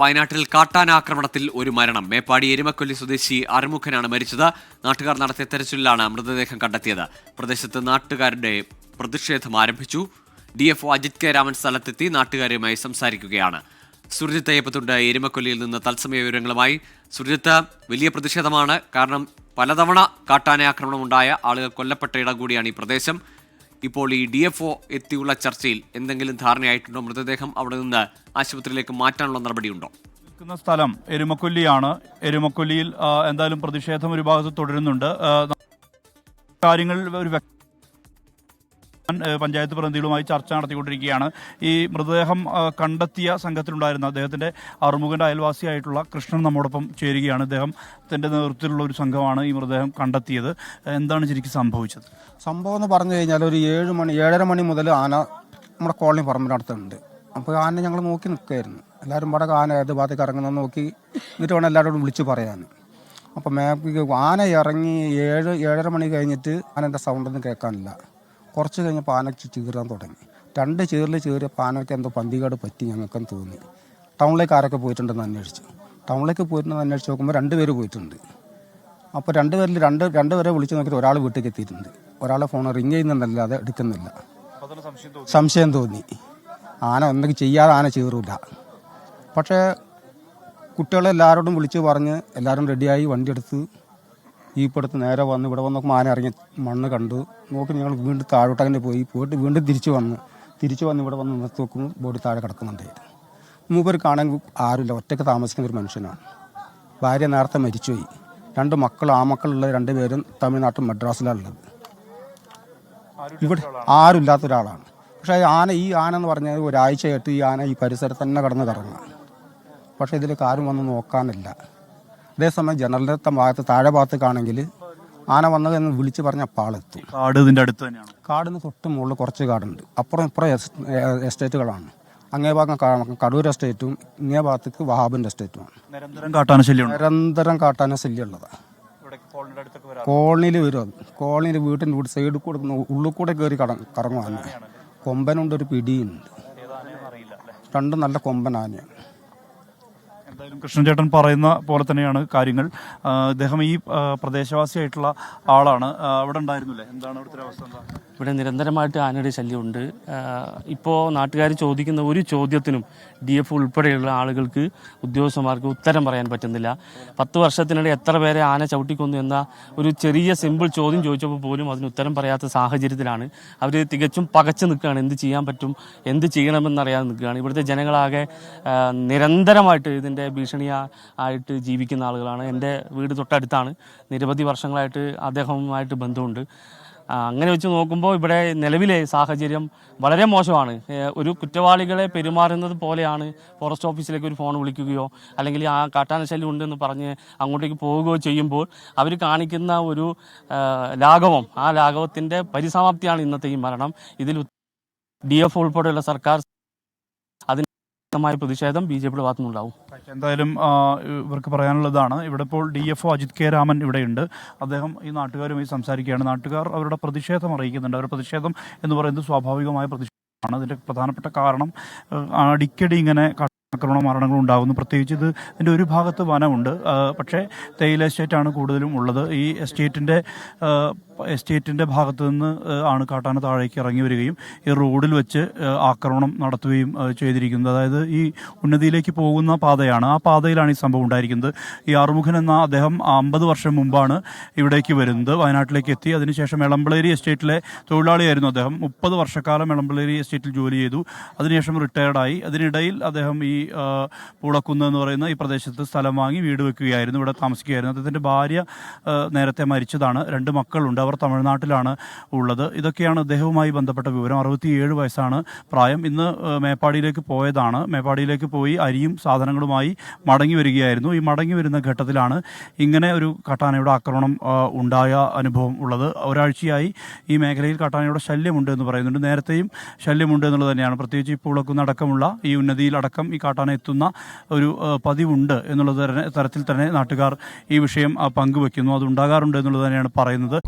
വയനാട്ടിൽ കാട്ടാനാക്രമണത്തിൽ ഒരു മരണം. മേപ്പാടി എരുമക്കൊല്ലി സ്വദേശി അറുമുഖനാണ് മരിച്ചത്. നാട്ടുകാർ നടത്തിയ തെരച്ചിലിലാണ് മൃതദേഹം കണ്ടെത്തിയത്. പ്രദേശത്ത് നാട്ടുകാരുടെ പ്രതിഷേധം ആരംഭിച്ചു. D F Ajith K Raman സ്ഥലത്തെത്തി നാട്ടുകാരുമായി സംസാരിക്കുകയാണ്. സുരജിത്ത് അയ്യപ്പത്തുണ്ട്. എരുമക്കൊല്ലിയിൽ നിന്ന് തത്സമയ വിവരങ്ങളുമായി. സുരജിത്ത് വലിയ പ്രതിഷേധമാണ്. കാരണം പലതവണ കാട്ടാന ആക്രമണം ഉണ്ടായ ആളുകൾ കൊല്ലപ്പെട്ട ഇടം കൂടിയാണ് ഈ പ്രദേശം. ഇപ്പോൾ ഈ ഡി എഫ് ഒ എത്തിയുള്ള ചർച്ചയിൽ എന്തെങ്കിലും ധാരണയായിട്ടുണ്ടോ? മൃതദേഹം അവിടെ നിന്ന് ആശുപത്രിയിലേക്ക് മാറ്റാനുള്ള നടപടിയുണ്ടോ? നിൽക്കുന്ന സ്ഥലം എരുമക്കൊല്ലിയാണ്. എരുമക്കൊല്ലിയിൽ എന്തായാലും പ്രതിഷേധം ഒരു ഭാഗത്ത് തുടരുന്നുണ്ട്. കാര്യങ്ങൾ ഒരു പഞ്ചായത്ത് പ്രതിനിധികളുമായി ചർച്ച നടത്തിക്കൊണ്ടിരിക്കുകയാണ്. ഈ മൃതദേഹം കണ്ടെത്തിയ സംഘത്തിലുണ്ടായിരുന്ന അദ്ദേഹത്തിന്റെ അറുമുഖന്റെ അയൽവാസിയായിട്ടുള്ള കൃഷ്ണൻ നമ്മോടൊപ്പം ചേരുകയാണ്. അദ്ദേഹത്തിന്റെ നേതൃത്വത്തിലുള്ള ഒരു സംഘമാണ് ഈ മൃതദേഹം കണ്ടെത്തിയത്. എന്താണ് ശരിക്കും സംഭവിച്ചത്? സംഭവം എന്ന് പറഞ്ഞു കഴിഞ്ഞാൽ ഒരു ഏഴ് മണി ഏഴര മണി മുതൽ ആന നമ്മുടെ കോളനി പറമ്പിനടുത്തുണ്ട്. അപ്പോൾ ആന ഞങ്ങൾ നോക്കി നിൽക്കുകയായിരുന്നു. എല്ലാവരും പാടെ ആന ഏത് ഭാഗത്തേക്ക് ഇറങ്ങുന്നത് നോക്കി എന്നിട്ട് വേണം എല്ലാവരോടും വിളിച്ച് പറയാൻ. അപ്പോൾ മാപ്പിക്ക് ആന ഇറങ്ങി ഏഴ് ഏഴര മണി കഴിഞ്ഞിട്ട് ആനന്റെ സൗണ്ടൊന്നും കേൾക്കാനില്ല. കുറച്ച് കഴിഞ്ഞപ്പോൾ ആന ചീറാൻ തുടങ്ങി. രണ്ട് ചീറിൽ ചീറിയ ആനയ്ക്ക് എന്തോ പന്തികേട് പറ്റി ഞങ്ങൾക്കും തോന്നി. ടൗണിലേക്ക് ആരൊക്കെ പോയിട്ടുണ്ടെന്ന് അന്വേഷിച്ചു. ടൗണിലേക്ക് പോയിട്ടുണ്ടെന്ന് അന്വേഷിച്ച് നോക്കുമ്പോൾ രണ്ട് പേര് പോയിട്ടുണ്ട്. അപ്പോൾ രണ്ടുപേരിൽ രണ്ട് രണ്ടുപേരെ വിളിച്ച് നോക്കിയിട്ട് ഒരാൾ വീട്ടിലേക്ക് എത്തിയിട്ടുണ്ട്. ഒരാളെ ഫോൺ റിങ് ചെയ്യുന്നതല്ലാതെ എടുക്കുന്നില്ല. സംശയം തോന്നി. ആന ഒന്നും ചെയ്യാതെ ആന ചീറില്ല പക്ഷേ കുട്ടികളെല്ലാവരോടും വിളിച്ച് പറഞ്ഞ് എല്ലാവരും റെഡിയായി വണ്ടി എടുത്ത് ഇപ്പടുത്ത് നേരെ വന്ന് ഇവിടെ വന്ന് മാന ഇറങ്ങി മണ്ണ് കണ്ടു. നോക്കി ഞങ്ങൾ വീണ്ടും താഴോട്ടങ്ങനെ പോയി. പോയിട്ട് വീണ്ടും തിരിച്ചു വന്നു തിരിച്ചു വന്ന് ഇവിടെ വന്ന് നിർത്തി നോക്കുമ്പോൾ ബോഡി താഴെ കിടക്കുന്നുണ്ടായിരുന്നു മൂപ്പർ കാണാൻ ആരുമില്ല. ഒറ്റയ്ക്ക് താമസിക്കുന്ന ഒരു മനുഷ്യനാണ്. ഭാര്യ നേരത്തെ മരിച്ചുപോയി. രണ്ട് മക്കൾ ആ മക്കളുള്ള രണ്ടുപേരും തമിഴ്നാട്ടിൽ മദ്രാസിലാണുള്ളത് ഇവിടെ ആരുമില്ലാത്ത ഒരാളാണ്. പക്ഷേ ഈ ആന ഈ ആന എന്ന് പറഞ്ഞാൽ ഒരാഴ്ചയായിട്ട് ഈ ആന ഈ പരിസരത്ത് തന്നെ കടന്ന് കറങ്ങുക. പക്ഷേ ഇതിലേക്ക് ആരും വന്ന് നോക്കാനില്ല. അതേസമയം ജനലിന്റെ ഭാഗത്ത് താഴെ ഭാഗത്തേക്കാണെങ്കിൽ ആന വന്നത് എന്ന് വിളിച്ച് പറഞ്ഞ പാളെത്തും കാട് ഇതിന്റെ അടുത്ത് തന്നെയാണ്. കാടിന് തൊട്ട് മുകളിൽ കുറച്ച് കാടുണ്ട്. അപ്പുറം ഇപ്പുറം എസ്റ്റേറ്റുകളാണ്. അങ്ങേ ഭാഗം കടൂർ എസ്റ്റേറ്റും ഇങ്ങേ ഭാഗത്തേക്ക് വഹാബിന്റെ എസ്റ്റേറ്റുമാണ് നിരന്തരം കാട്ടാന ശല്യം നിരന്തരം കാട്ടാന ശല്യമുള്ളതാണ് കോളനിയിൽ വരും. അത് കോളനിയിൽ വീട്ടിന്റെ വീട് സൈഡിൽ കൂടെ ഉള്ളിൽ കൂടെ കയറി കട കറങ്ങുവാണ് കൊമ്പനുണ്ട് ഒരു പിടിയുണ്ട്. രണ്ടും നല്ല കൊമ്പൻ ആനയാണ്. എന്തായാലും കൃഷ്ണൻചേട്ടൻ പറയുന്ന പോലെ തന്നെയാണ് കാര്യങ്ങൾ. അദ്ദേഹം ഈ പ്രദേശവാസിയായിട്ടുള്ള ആളാണ്. അവിടെ ഉണ്ടായിരുന്നില്ലേ? എന്താണ് അവിടുത്തെ അവസ്ഥ എന്താ ഇവിടെ നിരന്തരമായിട്ട് ആനയുടെ ശല്യമുണ്ട്. ഇപ്പോൾ നാട്ടുകാർ ചോദിക്കുന്ന ഒരു ചോദ്യത്തിനും ഡി എഫ് ഉൾപ്പെടെയുള്ള ആളുകൾക്ക് ഉദ്യോഗസ്ഥന്മാർക്ക് ഉത്തരം പറയാൻ പറ്റുന്നില്ല. പത്ത് വർഷത്തിനിടെ എത്ര പേരെ ആന ചവിട്ടിക്കൊന്നു എന്ന ഒരു ചെറിയ സിമ്പിൾ ചോദ്യം ചോദിച്ചപ്പോൾ പോലും അതിന് ഉത്തരം പറയാത്ത സാഹചര്യത്തിലാണ്. അവർ തികച്ചും പകച്ചു നിൽക്കുകയാണ്. എന്ത് ചെയ്യാൻ പറ്റും? എന്ത് ചെയ്യണമെന്നറിയാതെ നിൽക്കുകയാണ്. ഇവിടുത്തെ ജനങ്ങളാകെ നിരന്തരമായിട്ട് ഇതിന്റെ ഭീഷണി ആയിട്ട് ജീവിക്കുന്ന ആളുകളാണ്. എന്റെ വീട് തൊട്ടടുത്താണ്. നിരവധി വർഷങ്ങളായിട്ട് അദ്ദേഹവുമായിട്ട് ബന്ധമുണ്ട്. അങ്ങനെ വെച്ച് നോക്കുമ്പോൾ ഇവിടെ നിലവിലെ സാഹചര്യം വളരെ മോശമാണ്. ഒരു കുറ്റവാളികളെ പെരുമാറുന്നത് പോലെയാണ് ഫോറസ്റ്റ് ഓഫീസിലേക്ക് ഒരു ഫോൺ വിളിക്കുകയോ അല്ലെങ്കിൽ ആ കാട്ടാനശല്യം ഉണ്ടെന്ന് പറഞ്ഞ് അങ്ങോട്ടേക്ക് പോവുകയോ ചെയ്യുമ്പോൾ അവർ കാണിക്കുന്ന ഒരു ലാഘവം ആ ലാഘവത്തിന്റെ പരിസമാപ്തിയാണ് ഇന്നത്തെ ഈ മരണം. ഇതിൽ ഡി എഫ് ഉൾപ്പെടെയുള്ള സർക്കാർ അതിന് പ്രതിഷേധം ബി ജെ പിയുടെ ഭാഗത്തുനിന്നുണ്ടാവും. എന്തായാലും ഇവർക്ക് പറയാനുള്ളതാണ്. ഇവിടെ ഇപ്പോൾ D F O Ajith K Raman ഇവിടെയുണ്ട്. അദ്ദേഹം ഈ നാട്ടുകാരുമായി സംസാരിക്കുകയാണ്. നാട്ടുകാർ അവരുടെ പ്രതിഷേധം അറിയിക്കുന്നുണ്ട്. അവരുടെ പ്രതിഷേധം എന്ന് പറയുന്നത് സ്വാഭാവികമായ പ്രതിഷേധമാണ്. അതിന്റെ പ്രധാനപ്പെട്ട കാരണം അടിക്കടി ഇങ്ങനെ ആക്രമണ മരണങ്ങൾ ഉണ്ടാകുന്നു. പ്രത്യേകിച്ച് ഇത് ഇതിന്റെ ഒരു ഭാഗത്ത് വനമുണ്ട്. പക്ഷേ തേയില എസ്റ്റേറ്റാണ് കൂടുതലും ഉള്ളത്. ഈ എസ്റ്റേറ്റിന്റെ എസ്റ്റേറ്റിന്റെ ഭാഗത്ത് നിന്ന് ആണ് കാട്ടാന താഴേക്ക് ഇറങ്ങി വരികയും ഈ റോഡിൽ വെച്ച് ആക്രമണം നടത്തുകയും ചെയ്തിരിക്കുന്നത്. അതായത് ഈ ഉന്നതിയിലേക്ക് പോകുന്ന പാതയാണ്. ആ പാതയിലാണ് ഈ സംഭവം ഉണ്ടായിരിക്കുന്നത്. ഈ ആറുമുഖൻ എന്ന അദ്ദേഹം അമ്പത് വർഷം മുമ്പാണ് ഇവിടേക്ക് വരുന്നത്. വയനാട്ടിലേക്ക് എത്തി. അതിനുശേഷം എളമ്പളേരി എസ്റ്റേറ്റിലെ തൊഴിലാളിയായിരുന്നു അദ്ദേഹം. മുപ്പത് വർഷക്കാലം എളമ്പളേരി എസ്റ്റേറ്റിൽ ജോലി ചെയ്തു. അതിനുശേഷം റിട്ടയർഡായി. അതിനിടയിൽ അദ്ദേഹം ഈ പൂളക്കുന്ന് എന്ന് പറയുന്ന ഈ പ്രദേശത്ത് സ്ഥലം വാങ്ങി വീട് വെക്കുകയായിരുന്നു. ഇവിടെ താമസിക്കുകയായിരുന്നു. അദ്ദേഹത്തിന്റെ ഭാര്യ നേരത്തെ മരിച്ചതാണ്. രണ്ട് മക്കളുണ്ട്. അവർ തമിഴ്നാട്ടിലാണ് ഉള്ളത്. ഇതൊക്കെയാണ് അദ്ദേഹവുമായി ബന്ധപ്പെട്ട വിവരം. അറുപത്തിയേഴ് വയസ്സാണ് പ്രായം. ഇന്ന് മേപ്പാടിയിലേക്ക് പോയതാണ്. മേപ്പാടിയിലേക്ക് പോയി അരിയും സാധനങ്ങളുമായി മടങ്ങി വരികയായിരുന്നു. ഈ മടങ്ങി വരുന്ന ഘട്ടത്തിലാണ് ഇങ്ങനെ ഒരു കട്ടാനയുടെ ആക്രമണം ഉണ്ടായ അനുഭവം ഉള്ളത്. ഒരാഴ്ചയായി ഈ മേഖലയിൽ കട്ടാനയുടെ ശല്യമുണ്ട് എന്ന് പറയുന്നുണ്ട്. നേരത്തെയും ശല്യമുണ്ട് എന്നുള്ളത് തന്നെയാണ്. പ്രത്യേകിച്ച് ഇപ്പോൾ അടക്കമുള്ള ഈ ഉന്നതിയിൽ അടക്കം ഈ കാട്ടാന എത്തുന്ന ഒരു പതിവുണ്ട് എന്നുള്ളത് തരത്തിൽ തന്നെ നാട്ടുകാർ ഈ വിഷയം പങ്കുവെക്കുന്നു. അത് ഉണ്ടാകാറുണ്ട് എന്നുള്ളത് തന്നെയാണ് പറയുന്നത്.